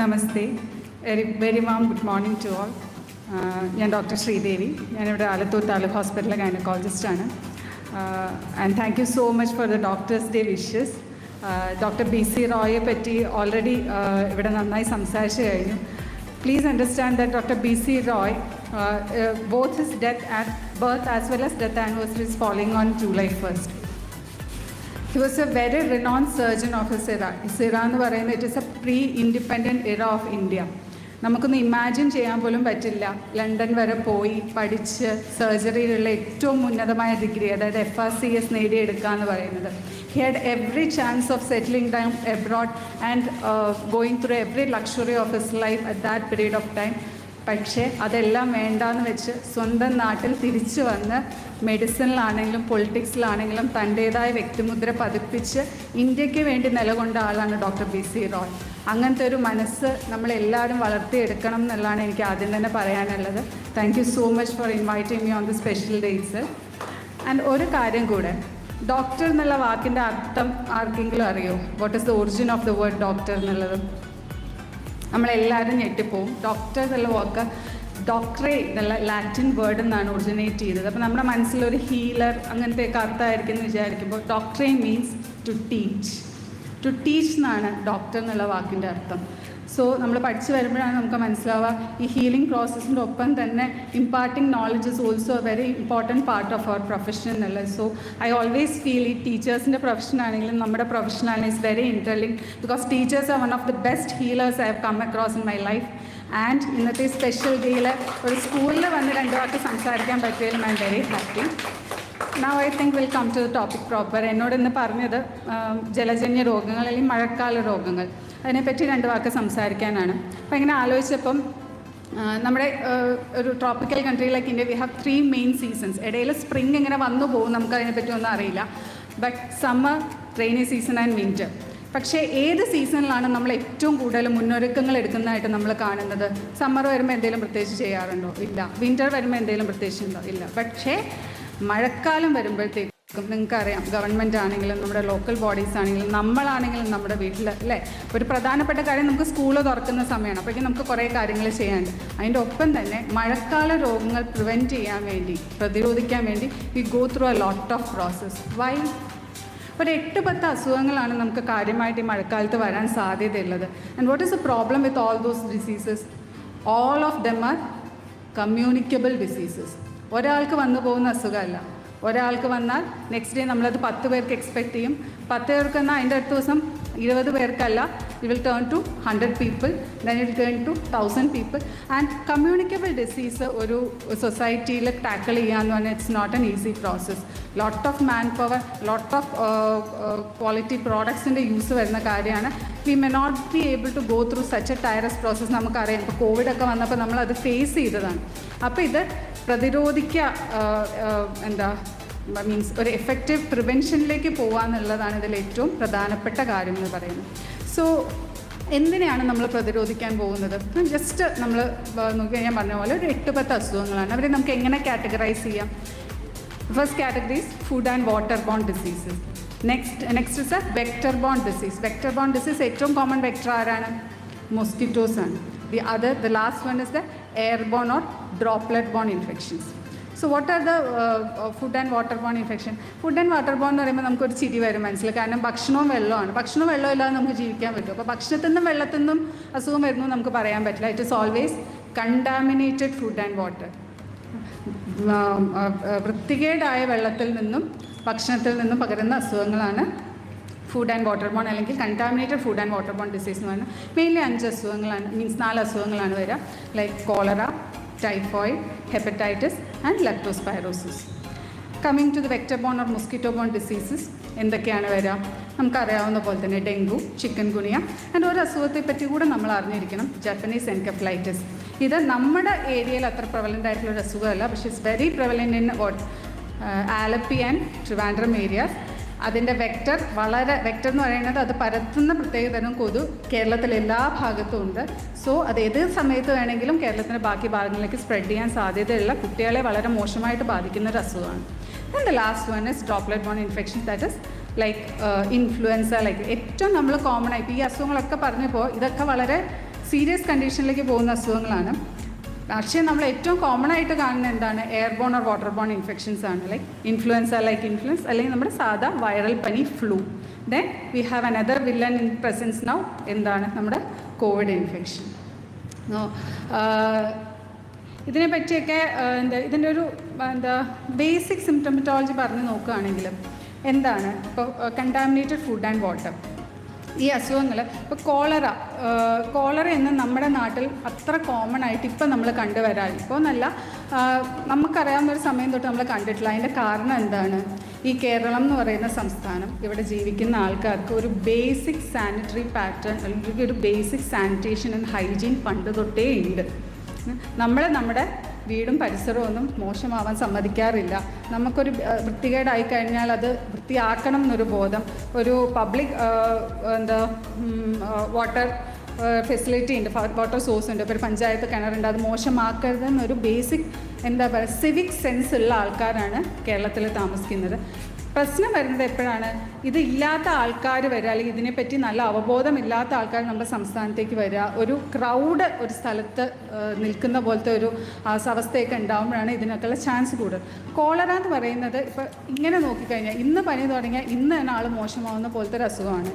Namaste. Very very warm good morning to all. ഞാൻ doctor Sreedevi. ഞാനിവിടെ ആലത്തൂർ താലൂക്ക് ഹോസ്പിറ്റലിലെ ഗൈനക്കോളജിസ്റ്റാണ്. And thank you so much for the doctors day wishes doctor B C റോയെ പറ്റി already ഇവിടെ നന്നായി സംസാരിച്ചു കഴിഞ്ഞു. Please understand that doctor B C Roy both his death at birth as well as death anniversary is following on July first he was a very renowned surgeon of his era his era എന്ന് പറയുന്നത് it is a pre independent era of India നമുക്കൊന്ന് imagine ചെയ്യാൻ പോലും പറ്റില്ല. London വരെ പോയി പഠിച്ച് സർജറിയിലുള്ള ഏറ്റവും ഉന്നതമായ ഡിഗ്രി അതായത് എഫ് ആർ സി എസ് നേടിയെടുക്കുക എന്ന് പറയുന്നത്. He had every chance of settling time abroad and going through every luxury of his life at that period of time പക്ഷേ അതെല്ലാം വേണ്ടാന്ന് വെച്ച് സ്വന്തം നാട്ടിൽ തിരിച്ചു വന്ന് മെഡിസിനിലാണെങ്കിലും പൊളിറ്റിക്സിലാണെങ്കിലും തന്റേതായ വ്യക്തിമുദ്ര പതിപ്പിച്ച് ഇന്ത്യയ്ക്ക് വേണ്ടി നിലകൊണ്ട ആളാണ് ഡോക്ടർ ബി സി റോയ്. അങ്ങനത്തെ ഒരു മനസ്സ് നമ്മളെല്ലാവരും വളർത്തിയെടുക്കണം എന്നുള്ളതാണ് എനിക്ക് ആദ്യം തന്നെ പറയാനുള്ളത്. Thank you so much for inviting me on the special days and ഒരു കാര്യം കൂടെ ഡോക്ടർ എന്നുള്ള വാക്കിന്റെ അർത്ഥം ആർക്കെങ്കിലും അറിയോ? What is the origin of the word doctor എന്നുള്ളത്? നമ്മളെല്ലാവരും ഞെട്ടിപ്പോവും. ഡോക്ടർ എന്നുള്ള വാക്ക് ഡോക്ടറെ എന്നുള്ള ലാറ്റിൻ വേർഡ് എന്നാണ് ഒറിജിനേറ്റ് ചെയ്തത്. അപ്പോൾ നമ്മുടെ മനസ്സിലൊരു ഹീലർ അങ്ങനത്തെയൊക്കെ അർത്ഥമായിരിക്കും എന്ന് വിചാരിക്കുമ്പോൾ ഡോക്ടറെ means to teach to teach എന്നാണ് ഡോക്ടർ എന്നുള്ള വാക്കിന്റെ അർത്ഥം. സോ നമ്മൾ പഠിച്ചു വരുമ്പോഴാണ് നമുക്ക് മനസ്സിലാവുക ഈ ഹീലിംഗ് പ്രോസസ്സിന്റെ ഒപ്പം തന്നെ imparting knowledge is also a very important part of our profession എന്നുള്ളത്. സോ ഐ ഓൾവേസ് ഫീൽ ഈ ടീച്ചേഴ്സിന്റെ പ്രൊഫഷൻ ആണെങ്കിലും നമ്മുടെ പ്രൊഫഷൻ ആണെങ്കിലും is very interlink because teachers are one of the best healers I have come across in my life and ഇന്നത്തെ special ഡേയിൽ ഒരു സ്കൂളിൽ വന്ന് രണ്ടു വാക്ക് സംസാരിക്കാൻ പറ്റിയതിൽ I very happy now I think will come to the topic proper എന്നോട് ഇന്ന് പറഞ്ഞത് ജലജന്യ രോഗങ്ങൾ അല്ലെങ്കിൽ മഴക്കാല രോഗങ്ങൾ. അതിനെപ്പറ്റി രണ്ട് വാക്ക് സംസാരിക്കാനാണ്. അപ്പോൾ ഇങ്ങനെ ആലോചിച്ചപ്പം നമ്മുടെ ഒരു tropical country like India we have three main seasons ഇടയിൽ സ്പ്രിംഗ് ഇങ്ങനെ വന്നു പോകും നമുക്ക് അതിനെപ്പറ്റി ഒന്നും അറിയില്ല. But summer rainy season and winter പക്ഷേ ഏത് സീസണിലാണ് നമ്മൾ ഏറ്റവും കൂടുതൽ മുന്നൊരുക്കങ്ങൾ എടുക്കുന്നതായിട്ട് നമ്മൾ കാണുന്നത്? സമ്മർ വരുമ്പോൾ എന്തെങ്കിലും പ്രത്യേകിച്ച് ചെയ്യാറുണ്ടോ? ഇല്ല. വിന്റർ വരുമ്പോൾ എന്തെങ്കിലും പ്രത്യേകിച്ച് ഉണ്ടോ? ഇല്ല. പക്ഷേ മഴക്കാലം വരുമ്പോഴത്തേക്കും നിങ്ങൾക്കറിയാം ഗവൺമെന്റ് ആണെങ്കിലും നമ്മുടെ ലോക്കൽ ബോഡീസ് ആണെങ്കിലും നമ്മളാണെങ്കിലും നമ്മുടെ വീട്ടിൽ അല്ലേ? ഒരു പ്രധാനപ്പെട്ട കാര്യം നമുക്ക് സ്കൂൾ തുറക്കുന്ന സമയമാണ്. അപ്പോഴേക്കും നമുക്ക് കുറേ കാര്യങ്ങൾ ചെയ്യാനുണ്ട്. അതിന്റെ ഒപ്പം തന്നെ മഴക്കാല രോഗങ്ങൾ പ്രിവെന്റ് ചെയ്യാൻ വേണ്ടി പ്രതിരോധിക്കാൻ വേണ്ടി we go through a lot of process why ഒരു എട്ട് പത്ത് അസുഖങ്ങളാണ് നമുക്ക് കാര്യമായിട്ട് ഈ മഴക്കാലത്ത് വരാൻ സാധ്യതയുള്ളത്. And what is a problem with all those diseases all of them are communicable diseases ഒരാൾക്ക് വന്നു പോകുന്ന അസുഖമല്ല. ഒരാൾക്ക് വന്നാൽ നെക്സ്റ്റ് ഡേ നമ്മളത് പത്ത് പേർക്ക് എക്സ്പെക്ട് ചെയ്യും. പത്ത് പേർക്ക് എന്നാൽ അതിന്റെ അടുത്ത ദിവസം ഇരുപത് പേർക്കല്ല it will turn to hundred people then it turn to thousand people and communicable disease ഒരു സൊസൈറ്റിയിൽ ടാക്കിൾ ചെയ്യുക എന്ന് പറഞ്ഞാൽ it's not an easy process lot of man power lot of quality പ്രോഡക്ട്സിന്റെ use വരുന്ന കാര്യമാണ്. We may not be able to go through such a tiresome process നമുക്കറിയാം. ഇപ്പോൾ കോവിഡൊക്കെ വന്നപ്പോൾ നമ്മളത് ഫേസ് ചെയ്തതാണ്. അപ്പോൾ ഇത് പ്രതിരോധിക്കുക ആ, ആ, എന്താ മീൻസ് ഒരു എഫക്റ്റീവ് പ്രിവെൻഷനിലേക്ക് പോകുക എന്നുള്ളതാണ് ഇതിൽ ഏറ്റവും പ്രധാനപ്പെട്ട കാര്യം എന്ന് പറയുന്നത്. സോ എന്തിനെയാണ് നമ്മൾ പ്രതിരോധിക്കാൻ പോകുന്നത്? ജസ്റ്റ് നമ്മൾ നോക്കി ഞാൻ പറഞ്ഞ പോലെ ഒരു എട്ട് പത്ത് അസുഖങ്ങളാണ്. അവരെ നമുക്ക് എങ്ങനെ കാറ്റഗറൈസ് ചെയ്യാം? First categories food and water borne diseases next next is a vector borne disease vector borne disease ഏറ്റവും കോമൺ വെക്ടർ ആരാണ്? മൊസ്കിറ്റോസ് ആണ്. The other the last one is the airborne or droplet borne infections so what are the food and water borne infection food and water borne എന്ന് പറയുമ്പോൾ നമുക്കൊരു ചിരി വരും മനസ്സിൽ കാരണം ഭക്ഷണവും വെള്ളമാണ് ഭക്ഷണവും വെള്ളം ഇല്ലാതെ നമുക്ക് ജീവിക്കാൻ പറ്റും. അപ്പോൾ ഭക്ഷണത്തിൽ നിന്നും വെള്ളത്തിൽ നിന്നും അസുഖം വരുന്നു നമുക്ക് പറയാൻ പറ്റില്ല. It is always contaminated food and water വൃത്തികേടായ വെള്ളത്തിൽ നിന്നും ഭക്ഷണത്തിൽ നിന്നും പകരുന്ന അസുഖങ്ങളാണ് ഫുഡ് ആൻഡ് വാട്ടർ ബോൺ അല്ലെങ്കിൽ contaminated food and water borne disease എന്ന് പറഞ്ഞാൽ മെയിൻലി അഞ്ച് അസുഖങ്ങളാണ്. മീൻസ് നാല് അസുഖങ്ങളാണ് വരിക. Like cholera typhoid hepatitis and leptospirosis coming to the vector borne or mosquito borne diseases എന്തൊക്കെയാണ് വരിക? നമുക്കറിയാവുന്ന പോലെ തന്നെ ഡെങ്കു ചിക്കൻ ഗുണിയ ആൻഡ് ഒരു അസുഖത്തെ പറ്റി കൂടെ നമ്മൾ അറിഞ്ഞിരിക്കണം ജാപ്പനീസ് എൻകഫ്ലൈറ്റിസ് ഇത് നമ്മുടെ ഏരിയയിൽ അത്ര പ്രവലന്റ് ആയിട്ടുള്ള ഒരു അസുഖമല്ല പക്ഷേ it's very prevalent in what Alleppey and Trivandrum areas അതിന്റെ വെക്റ്റർ വളരെ വെക്റ്റർ എന്ന് പറയുന്നത് അത് പരത്തുന്ന പ്രത്യേകതരം കൊതു കേരളത്തിലെ എല്ലാ ഭാഗത്തും ഉണ്ട്. സോ അത് ഏത് സമയത്ത് വേണമെങ്കിലും കേരളത്തിന്റെ ബാക്കി ഭാഗങ്ങളിലേക്ക് സ്പ്രെഡ് ചെയ്യാൻ സാധ്യതയുള്ള കുട്ടികളെ വളരെ മോശമായിട്ട് ബാധിക്കുന്ന ഒരു അസുഖമാണ്. And the last one is droplet borne infection that is like influenza like ഏറ്റവും നമ്മൾ കോമൺ ആയിട്ട് ഈ അസുഖങ്ങളൊക്കെ പറഞ്ഞപ്പോൾ ഇതൊക്കെ വളരെ സീരിയസ് കണ്ടീഷനിലേക്ക് പോകുന്ന അസുഖങ്ങളാണ്. പക്ഷേ നമ്മൾ ഏറ്റവും കോമൺ ആയിട്ട് കാണുന്ന എന്താണ്? Airborne or water borne infections ആണ്. ലൈക്ക് ഇൻഫ്ലുവൻസ ലൈക്ക് ഇൻഫ്ലുവൻസ് അല്ലെങ്കിൽ നമ്മുടെ സാധാ വൈറൽ പനി flu then we have another villain in presence now എന്താണ്? നമ്മുടെ കോവിഡ് ഇൻഫെക്ഷൻ ഇതിനെ പറ്റിയൊക്കെ എന്താ ഇതിന്റെ ഒരു എന്താ ബേസിക് സിംറ്റമറ്റോളജി പറഞ്ഞ് നോക്കുകയാണെങ്കിൽ എന്താണ്? ഇപ്പോൾ കണ്ടാമിനേറ്റഡ് ഫുഡ് ആൻഡ് വാട്ടർ ഈ അസുഖങ്ങൾ ഇപ്പോൾ കോളറ കോളറ എന്ന് നമ്മുടെ നാട്ടിൽ അത്ര കോമൺ ആയിട്ട് ഇപ്പം നമ്മൾ കണ്ടുവരാൻ ഇപ്പോൾ എന്നല്ല നമുക്കറിയാവുന്ന ഒരു സമയം തൊട്ട് നമ്മൾ കണ്ടിട്ടില്ല. അതിന്റെ കാരണം എന്താണ്? ഈ കേരളം എന്ന് പറയുന്ന സംസ്ഥാനം ഇവിടെ ജീവിക്കുന്ന ആൾക്കാർക്ക് ഒരു ബേസിക് സാനിറ്ററി പാറ്റേൺ അല്ലെങ്കിൽ ഒരു ബേസിക് സാനിറ്റേഷൻ ആൻഡ് ഹൈജീൻ പണ്ട് തൊട്ടേ ഉണ്ട്. നമ്മൾ നമ്മുടെ വീടും പരിസരവും ഒന്നും മോശമാവാൻ സമ്മതിക്കാറില്ല. നമുക്കൊരു വൃത്തികേടായി കഴിഞ്ഞാൽ അത് വൃത്തിയാക്കണം എന്നൊരു ബോധം ഒരു പബ്ലിക് എന്താ വാട്ടർ ഫെസിലിറ്റി ഉണ്ട് വാട്ടർ സോഴ്സ് ഉണ്ട് ഇപ്പോൾ ഒരു പഞ്ചായത്ത് കിണറുണ്ട് അത് മോശമാക്കരുത് എന്നൊരു ബേസിക് എന്താ പറയുക സിവിക് സെൻസ് ഉള്ള ആൾക്കാരാണ് കേരളത്തിൽ താമസിക്കുന്നത്. പ്രശ്നം വരുന്നത് എപ്പോഴാണ്? ഇത് ഇല്ലാത്ത ആൾക്കാർ വരിക അല്ലെങ്കിൽ ഇതിനെപ്പറ്റി നല്ല അവബോധമില്ലാത്ത ആൾക്കാർ നമ്മുടെ സംസ്ഥാനത്തേക്ക് വരിക ഒരു ക്രൗഡ് ഒരു സ്ഥലത്ത് നിൽക്കുന്ന പോലത്തെ ഒരു അവസ്ഥയൊക്കെ ഉണ്ടാകുമ്പോഴാണ് ഇതിനൊക്കെയുള്ള ചാൻസ് കൂടുതൽ കോളറ എന്ന് പറയുന്നത് ഇപ്പോൾ ഇങ്ങനെ നോക്കിക്കഴിഞ്ഞാൽ ഇന്ന് പനി തുടങ്ങിയാൽ ഇന്ന് തന്നെ ആൾ മോശമാവുന്ന പോലത്തെ ഒരു അസുഖമാണ്.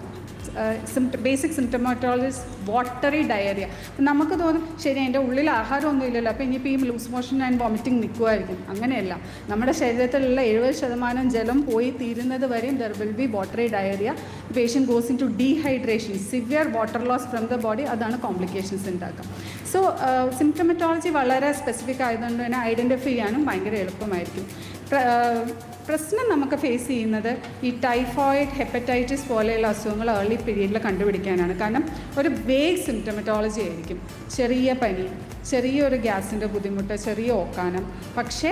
ബേസിക് സിംറ്റമാറ്റോളജിസ് വാട്ടറി ഡയറിയ നമുക്ക് തോന്നും ശരി എന്റെ ഉള്ളിൽ ആഹാരമൊന്നും ഇല്ലല്ലോ അപ്പോൾ ഇനിയിപ്പോൾ ഈ ലൂസ് മോഷൻ ആൻഡ് വോമിറ്റിംഗ് നിൽക്കുമായിരിക്കും അങ്ങനെയല്ല. നമ്മുടെ ശരീരത്തിലുള്ള എഴുപത് ശതമാനം ജലം പോയി തീരുന്നത് വരെയും there will be watery diarrhoea patient goes into dehydration severe water loss from the body അതാണ് കോംപ്ലിക്കേഷൻസ് ഉണ്ടാക്കുക. സോ സിംറ്റമറ്റോളജി വളരെ സ്പെസിഫിക് ആയതുകൊണ്ട് തന്നെ ഐഡന്റിഫൈ ചെയ്യാനും ഭയങ്കര എളുപ്പമായിരിക്കും. പ്രശ്നം നമുക്ക് ഫേസ് ചെയ്യുന്നത് ഈ ടൈഫോയിഡ് ഹെപ്പറ്റൈറ്റിസ് പോലെയുള്ള അസുഖങ്ങൾ ഏർലി പീരീഡിൽ കണ്ടുപിടിക്കാനാണ്. കാരണം ഒരു വേഗ് സിംറ്റമറ്റോളജി ആയിരിക്കും. ചെറിയ പനി ചെറിയൊരു ഗ്യാസിന്റെ ബുദ്ധിമുട്ട് ചെറിയ ഓക്കാനം. പക്ഷേ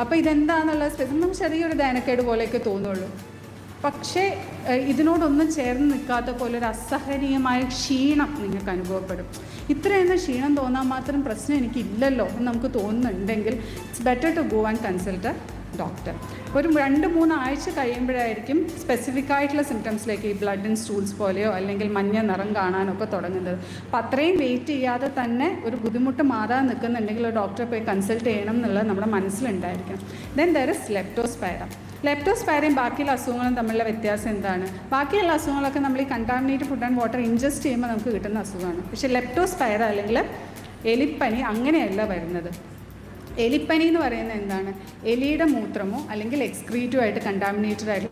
അപ്പോൾ ഇതെന്താണെന്നുള്ള സ്പെസിഫിക് നമുക്ക് ചെറിയൊരു ദയനക്കേട് പോലെയൊക്കെ തോന്നുള്ളൂ. പക്ഷേ ഇതിനോടൊന്നും ചേർന്ന് നിൽക്കാത്ത പോലെ ഒരു അസഹനീയമായ ക്ഷീണം നിങ്ങൾക്ക് അനുഭവപ്പെടും. ഇത്രയൊന്നും ക്ഷീണം തോന്നാൻ മാത്രം പ്രശ്നം എനിക്കില്ലല്ലോ എന്ന് നമുക്ക് തോന്നുന്നുണ്ടെങ്കിൽ it's better to go and consult doctor ഒരു രണ്ട് മൂന്ന് ആഴ്ച കഴിയുമ്പോഴായിരിക്കും സ്പെസിഫിക് ആയിട്ടുള്ള സിംറ്റംസിലേക്ക് ഈ ബ്ലഡ് ഇൻ സ്റ്റൂൾസ് പോലെയോ അല്ലെങ്കിൽ മഞ്ഞ നിറം കാണാനൊക്കെ തുടങ്ങുന്നത്. അപ്പം അത്രയും വെയിറ്റ് ചെയ്യാതെ തന്നെ ഒരു ബുദ്ധിമുട്ട് മാറാൻ നിൽക്കുന്നുണ്ടെങ്കിൽ ഒരു ഡോക്ടറെ പോയി കൺസൾട്ട് ചെയ്യണം എന്നുള്ളത് നമ്മുടെ മനസ്സിലുണ്ടായിരിക്കണം. ദെൻ ദർ ഇസ് ലെപ്റ്റോസ്പൈറ ലെപ്റ്റോസ്പൈറയും ബാക്കിയുള്ള അസുഖങ്ങളും തമ്മിലുള്ള വ്യത്യാസം എന്താണ്? ബാക്കിയുള്ള അസുഖങ്ങളൊക്കെ നമ്മൾ ഈ contaminate food and water ingest ചെയ്യുമ്പോൾ നമുക്ക് കിട്ടുന്ന അസുഖമാണ്. പക്ഷേ ലെപ്റ്റോസ്പൈറ അല്ലെങ്കിൽ എലിപ്പനി അങ്ങനെയല്ല വരുന്നത്. എലിപ്പനി എന്ന് പറയുന്നത് എന്താണ്? എലിയുടെ മൂത്രമോ അല്ലെങ്കിൽ എക്സ്ക്രീറ്റോ ആയിട്ട് കണ്ടാമിനേറ്റഡ് ആയിട്ട്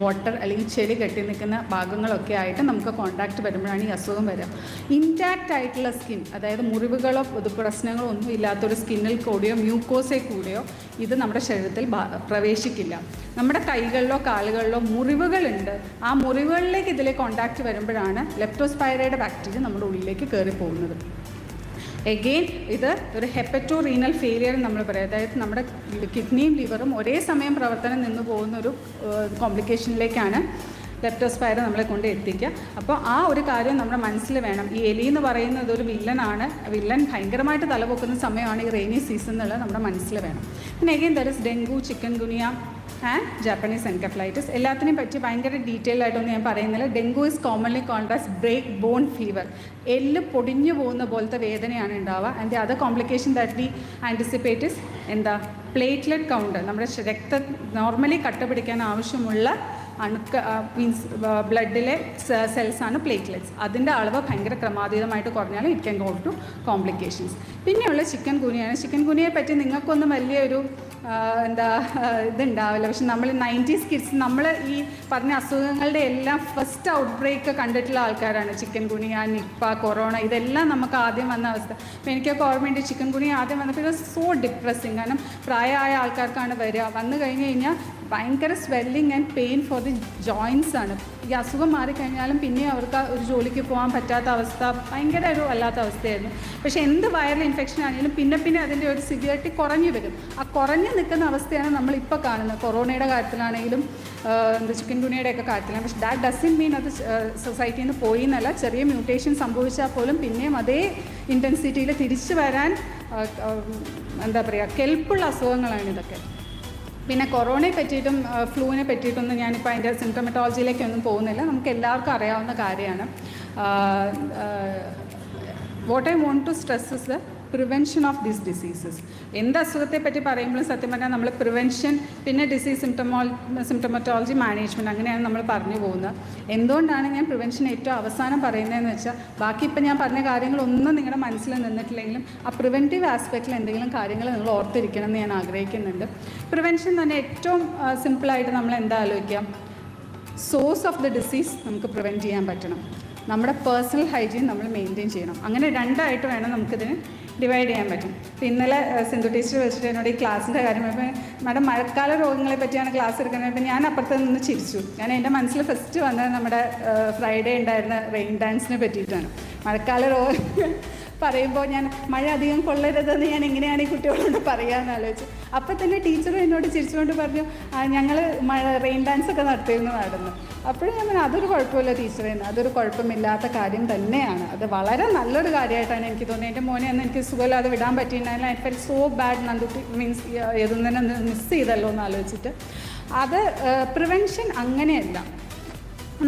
വാട്ടർ അല്ലെങ്കിൽ ചെളി കെട്ടി നിൽക്കുന്ന ഭാഗങ്ങളൊക്കെ ആയിട്ട് നമുക്ക് കോണ്ടാക്ട് വരുമ്പോഴാണ് ഈ അസുഖം വരിക. ഇന്റാക്റ്റ് ആയിട്ടുള്ള സ്കിൻ അതായത് മുറിവുകളോ പൊതു പ്രശ്നങ്ങളോ ഒന്നും ഇല്ലാത്തൊരു സ്കിന്നിൽ കൂടിയോ മ്യൂക്കോസെ കൂടിയോ ഇത് നമ്മുടെ ശരീരത്തിൽ പ്രവേശിക്കില്ല. നമ്മുടെ കൈകളിലോ കാലുകളിലോ മുറിവുകളുണ്ട്. ആ മുറിവുകളിലേക്ക് ഇതിലെ കോണ്ടാക്ട് വരുമ്പോഴാണ് ലെപ്റ്റോസ്പൈറയുടെ ബാക്ടീരിയ നമ്മുടെ ഉള്ളിലേക്ക് കയറി പോകുന്നത് എഗെയിൻ ഇത് ഒരു ഹെപ്പറ്റോ റീനൽ ഫെയിലിയർ നമ്മൾ പറയും. അതായത് നമ്മുടെ കിഡ്നിയും ലിവറും ഒരേ സമയം പ്രവർത്തനം നിന്ന് പോകുന്ന ഒരു കോംപ്ലിക്കേഷനിലേക്കാണ് ലെപ്റ്റോസ്പൈറ നമ്മളെ കൊണ്ട് എത്തിക്കുക. അപ്പോൾ ആ ഒരു കാര്യം നമ്മുടെ മനസ്സിൽ വേണം. ഈ എലി എന്ന് പറയുന്നത് ഒരു വില്ലനാണ് വില്ലൻ ഭയങ്കരമായിട്ട് തലപൊക്കുന്ന സമയമാണ് ഈ റെയിനി സീസൺ എന്നുള്ളത് നമ്മുടെ മനസ്സിൽ വേണം. പിന്നെ again there is dengue chikungunya and Japanese encephalitis എല്ലാത്തിനെയും പറ്റി ഭയങ്കര ഡീറ്റെയിൽ ആയിട്ടൊന്നും ഞാൻ പറയുന്നില്ല. Dengue is commonly as break bone fever എല്ല് പൊടിഞ്ഞു പോകുന്ന പോലത്തെ വേദനയാണ് ഉണ്ടാവുക. And other complication that we anticipate is എന്താ? പ്ലേറ്റ്ലെറ്റ് കൗണ്ട് നമ്മുടെ രക്ത നോർമലി കട്ട പിടിക്കാൻ ആവശ്യമുള്ള അണുക്ക മീൻസ് ബ്ലഡിലെ സെൽസാണ് പ്ലേറ്റ്ലെറ്റ്സ് അതിന്റെ അളവ് ഭയങ്കര ക്രമാതീതമായിട്ട് കുറഞ്ഞാൽ it can go to complications പിന്നെയുള്ള ചിക്കൻ കുനിയാണ് ചിക്കൻ കുനിയെ പറ്റി നിങ്ങൾക്കൊന്നും വലിയൊരു എന്താ ഇതുണ്ടാവില്ല. പക്ഷെ നമ്മൾ നയന്റീസ് കിഡ്സ് നമ്മൾ ഈ പറഞ്ഞ അസുഖങ്ങളുടെ എല്ലാം ഫസ്റ്റ് ഔട്ട് ബ്രേക്ക് കണ്ടിട്ടുള്ള ആൾക്കാരാണ്. ചിക്കൻ കുനിയ നിപ്പ കൊറോണ ഇതെല്ലാം നമുക്ക് ആദ്യം വന്ന അവസ്ഥ. അപ്പോൾ എനിക്കൊക്കെ ഓർമ്മയുണ്ട് ചിക്കൻ ഗുണിയ ആദ്യം വന്നപ്പോൾ ഇത് സോ ഡിപ്രസിങ് കാരണം പ്രായമായ ആൾക്കാർക്കാണ് വരിക. വന്നു കഴിഞ്ഞ് കഴിഞ്ഞാൽ ഭയങ്കര swelling and pain for the joints ആണ്. ഈ അസുഖം മാറിക്കഴിഞ്ഞാലും പിന്നെ അവർക്ക് ഒരു ജോലിക്ക് പോകാൻ പറ്റാത്ത അവസ്ഥ ഭയങ്കര ഒരു വല്ലാത്ത അവസ്ഥയായിരുന്നു. പക്ഷേ എന്ത് വൈറൽ ഇൻഫെക്ഷൻ ആണെങ്കിലും പിന്നെ പിന്നെ അതിന്റെ ഒരു സിവിയറിറ്റി കുറഞ്ഞു വരും. ആ കുറഞ്ഞു നിൽക്കുന്ന അവസ്ഥയാണ് നമ്മൾ ഇപ്പോൾ കാണുന്നത്. കൊറോണയുടെ കാര്യത്തിലാണെങ്കിലും എന്താ ചിക്കൻ ഗുണിയുടെയൊക്കെ കാര്യത്തിലാണ് പക്ഷേ ദാറ്റ് ഡസിൻ മീൻ അത് സൊസൈറ്റിയിൽ നിന്ന് പോയി എന്നല്ല. ചെറിയ മ്യൂട്ടേഷൻ സംഭവിച്ചാൽ പോലും പിന്നെയും അതേ ഇന്റൻസിറ്റിയിൽ തിരിച്ചു വരാൻ എന്താ പറയുക കെൽപ്പുള്ള അസുഖങ്ങളാണ് ഇതൊക്കെ. പിന്നെ കൊറോണയെ പറ്റിയിട്ടും ഫ്ലൂവിനെ പറ്റിയിട്ടൊന്നും ഞാനിപ്പോൾ അതിന്റെ സിംറ്റമറ്റോളജിയിലേക്കൊന്നും പോകുന്നില്ല. നമുക്ക് എല്ലാവർക്കും അറിയാവുന്ന കാര്യമാണ്. What I want to stress is the prevention of these diseases എന്ത് അസുഖത്തെ പറ്റി പറയുമ്പോഴും സത്യം പറഞ്ഞാൽ നമ്മൾ പ്രിവെൻഷൻ പിന്നെ ഡിസീസ് സിംറ്റമോ സിംറ്റമറ്റോളജി മാനേജ്മെന്റ് അങ്ങനെയാണ് നമ്മൾ പറഞ്ഞു പോകുന്നത്. എന്തുകൊണ്ടാണ് ഞാൻ പ്രിവെൻഷൻ ഏറ്റവും അവസാനം പറയുന്നതെന്ന് വെച്ചാൽ ബാക്കി ഇപ്പം ഞാൻ പറഞ്ഞ കാര്യങ്ങളൊന്നും നിങ്ങളുടെ മനസ്സിൽ നിന്നിട്ടില്ലെങ്കിലും ആ പ്രിവെന്റീവ് ആസ്പെക്റ്റിൽ എന്തെങ്കിലും കാര്യങ്ങൾ നിങ്ങൾ ഓർത്തിരിക്കണം എന്ന് ഞാൻ ആഗ്രഹിക്കുന്നുണ്ട്. പ്രിവെൻഷൻ തന്നെ ഏറ്റവും സിമ്പിളായിട്ട് നമ്മൾ എന്താ ആലോചിക്കാം സോഴ്സ് ഓഫ് ദ ഡിസീസ് നമുക്ക് പ്രിവെന്റ് ചെയ്യാൻ പറ്റണം. നമ്മുടെ പേഴ്സണൽ ഹൈജീൻ നമ്മൾ മെയിന്റെയിൻ ചെയ്യണം. അങ്ങനെ രണ്ടായിട്ട് വേണം നമുക്കിതിന് ഡിവൈഡ് ചെയ്യാൻ പറ്റും. ഇപ്പം ഇന്നലെ സിന്ധു ടീച്ചർ വെച്ചിട്ട് എന്നോട് ഈ ക്ലാസ്സിന്റെ കാര്യം അപ്പോൾ മാഡം മഴക്കാല രോഗങ്ങളെ പറ്റിയാണ് ക്ലാസ് എടുക്കുന്നത്. അപ്പോൾ ഞാൻ അപ്പുറത്ത് നിന്ന് ചിരിച്ചു. ഞാൻ എന്റെ മനസ്സിൽ ഫസ്റ്റ് വന്നത് നമ്മുടെ ഫ്രൈഡേ ഉണ്ടായിരുന്ന റെയിൻ ഡാൻസിനെ പറ്റിയിട്ടാണ്. മഴക്കാല രോഗം പറയുമ്പോൾ ഞാൻ മഴ അധികം കൊള്ളരുതെന്ന് ഞാൻ എങ്ങനെയാണ് ഈ കുട്ടികളോട് പറയാമെന്ന് ആലോചിച്ചു. അപ്പം തന്നെ ടീച്ചറും എന്നോട് ചിരിച്ചുകൊണ്ട് പറഞ്ഞു ഞങ്ങൾ മഴ റെയിൻ ഡാൻസ് ഒക്കെ നടത്തിയിരുന്നു നടന്നു അപ്പോഴും ഞാൻ അതൊരു കുഴപ്പമില്ല ടീച്ചറേന്ന് അതൊരു കുഴപ്പമില്ലാത്ത കാര്യം തന്നെയാണ്. അത് വളരെ നല്ലൊരു കാര്യമായിട്ടാണ് എനിക്ക് തോന്നിയത്. എന്റെ മോനെ അന്ന് എനിക്ക് സുഖമില്ലാതെ വിടാൻ പറ്റിയിട്ടുണ്ടായില്ല I fell so bad Nandutty means തന്നെ മിസ് ചെയ്തല്ലോ എന്ന് ആലോചിച്ചിട്ട്. അത് പ്രിവെൻഷൻ അങ്ങനെയല്ല.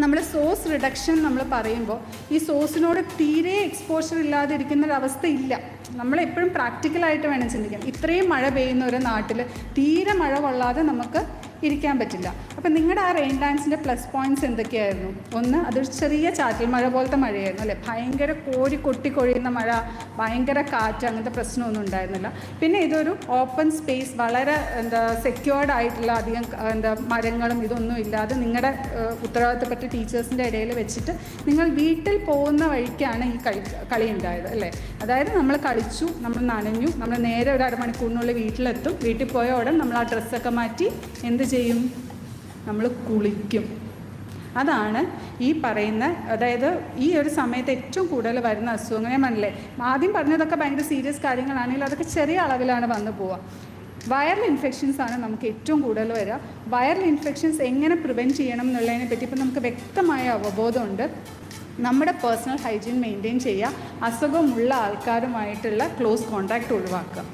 നമ്മൾ സോസ് റിഡക്ഷൻ നമ്മൾ പറയുമ്പോൾ ഈ സോസിനോട് തീരെ എക്സ്പോഷർ ഇല്ലാതിരിക്കുന്ന ഒരു അവസ്ഥ ഇല്ല നമ്മളെപ്പോഴും പ്രാക്ടിക്കലായിട്ട് വേണം ചിന്തിക്കാൻ. ഇത്രയും മഴ പെയ്യുന്ന ഒരു നാട്ടിൽ തീരെ മഴ കൊള്ളാതെ നമുക്ക് ഇരിക്കാൻ പറ്റില്ല. അപ്പം നിങ്ങളുടെ ആ റെയിൻ ഡാൻസിന്റെ പ്ലസ് പോയിന്റ്സ് എന്തൊക്കെയായിരുന്നു? ഒന്ന് അതൊരു ചെറിയ ചാറ്റൽ മഴ പോലത്തെ മഴയായിരുന്നു അല്ലേ? ഭയങ്കര കോരി കൊട്ടി കൊഴിയുന്ന മഴ ഭയങ്കര കാറ്റ് അങ്ങനത്തെ പ്രശ്നമൊന്നും ഉണ്ടായിരുന്നില്ല. പിന്നെ ഇതൊരു ഓപ്പൺ സ്പേസ് വളരെ എന്താ സെക്യൂർഡ് ആയിട്ടുള്ള അധികം എന്താ മരങ്ങളും ഇതൊന്നും ഇല്ലാതെ നിങ്ങളുടെ ഉത്തരവാദിത്തപ്പെട്ട ടീച്ചേഴ്സിന്റെ ഇടയിൽ വെച്ചിട്ട് നിങ്ങൾ വീട്ടിൽ പോകുന്ന വഴിക്കാണ് ഈ കളി കളി ഉണ്ടായത് അല്ലേ? അതായത് നമ്മൾ കളിച്ചു നമ്മൾ നനഞ്ഞു നമ്മൾ നേരെ ഒരു അരമണിക്കൂറിനുള്ളിൽ വീട്ടിലെത്തും. വീട്ടിൽ പോയ ഉടൻ നമ്മൾ ആ ഡ്രസ്സൊക്കെ മാറ്റി എന്ത് ചെയ്യും? നമ്മൾ കുളിക്കും. അതാണ് ഈ പറയുന്ന അതായത് ഈ ഒരു സമയത്ത് ഏറ്റവും കൂടുതൽ വരുന്ന അസുഖങ്ങൾ ഞാൻ പറഞ്ഞില്ലേ ആദ്യം പറഞ്ഞതൊക്കെ ഭയങ്കര സീരിയസ് കാര്യങ്ങളാണെങ്കിൽ അതൊക്കെ ചെറിയ അളവിലാണ് വന്നു പോവുക. വൈറൽ ഇൻഫെക്ഷൻസ് ആണ് നമുക്ക് ഏറ്റവും കൂടുതൽ വരിക. വൈറൽ ഇൻഫെക്ഷൻസ് എങ്ങനെ പ്രിവെന്റ് ചെയ്യണം എന്നുള്ളതിനെ പറ്റി ഇപ്പം നമുക്ക് വ്യക്തമായ അവബോധമുണ്ട്. നമ്മുടെ പേഴ്സണൽ ഹൈജീൻ മെയിന്റെയിൻ ചെയ്യുക അസുഖമുള്ള ആൾക്കാരുമായിട്ടുള്ള ക്ലോസ് കോണ്ടാക്റ്റ് ഒഴിവാക്കുക.